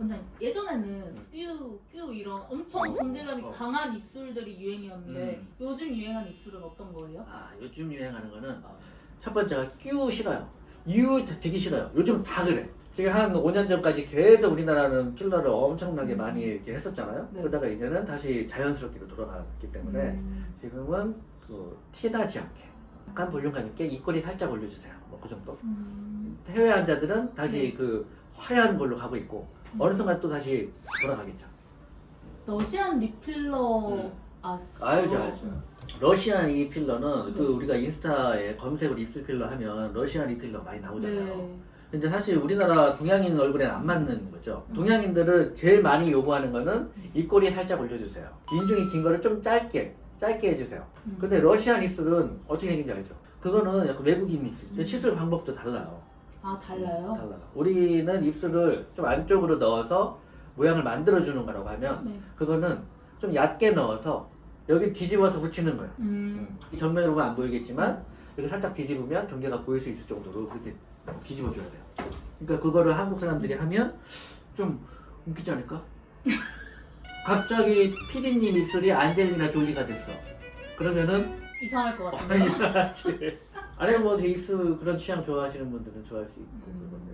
원장님 예전에는 뀨, 뀨 이런 엄청 존재감이 어. 강한 입술들이 유행이었는데 음. 요즘 유행하는 입술은 어떤 거예요? 아 요즘 유행하는 거는 첫 번째가 끼우 싫어요. 유 되게 싫어요. 요즘 다 그래. 지금 한 5년 전까지 계속 우리나라는 필러를 엄청나게 음. 많이 이렇게 했었잖아요. 네. 그러다가 이제는 다시 자연스럽게 돌아갔기 때문에 음. 지금은 그 티나지 않게 약간 볼륨감 있게 입꼬리 살짝 올려주세요. 뭐 그 정도. 음. 해외 환자들은 다시 네. 그 화려한 걸로 가고 있고 어느 순간 또 다시 돌아가겠죠. 러시안 립필러 음. 아시죠? 알죠, 알죠. 러시안 이 필러는 그 네. 우리가 인스타에 검색으로 입술 필러 하면 러시안 이 필러 많이 나오잖아요. 네. 근데 사실 우리나라 동양인 얼굴에는 안 맞는 거죠. 음. 동양인들은 제일 많이 요구하는 거는 입꼬리 살짝 올려주세요. 인중이 긴 거를 좀 짧게, 짧게 해주세요. 음. 근데 러시안 입술은 어떻게 생긴지 알죠? 그거는 약간 외국인 입술, 음. 시술 방법도 달라요. 아 달라요? 달라요. 우리는 입술을 좀 안쪽으로 넣어서 모양을 만들어 주는 거라고 하면 네. 그거는 좀 얕게 넣어서 여기 뒤집어서 붙이는 거예요. 음. 이 정면으로 보면 안 보이겠지만 여기 살짝 뒤집으면 경계가 보일 수 있을 정도로 그렇게 뒤집어 줘야 돼요. 그러니까 그거를 한국 사람들이 하면 좀 웃기지 않을까? 갑자기 피디님 입술이 안젤리나 졸리가 됐어. 그러면은 이상할 것 어, 같은데요? 이상하지. 아니 뭐 입술 그런 취향 좋아하시는 분들은 좋아할 수 있고 음.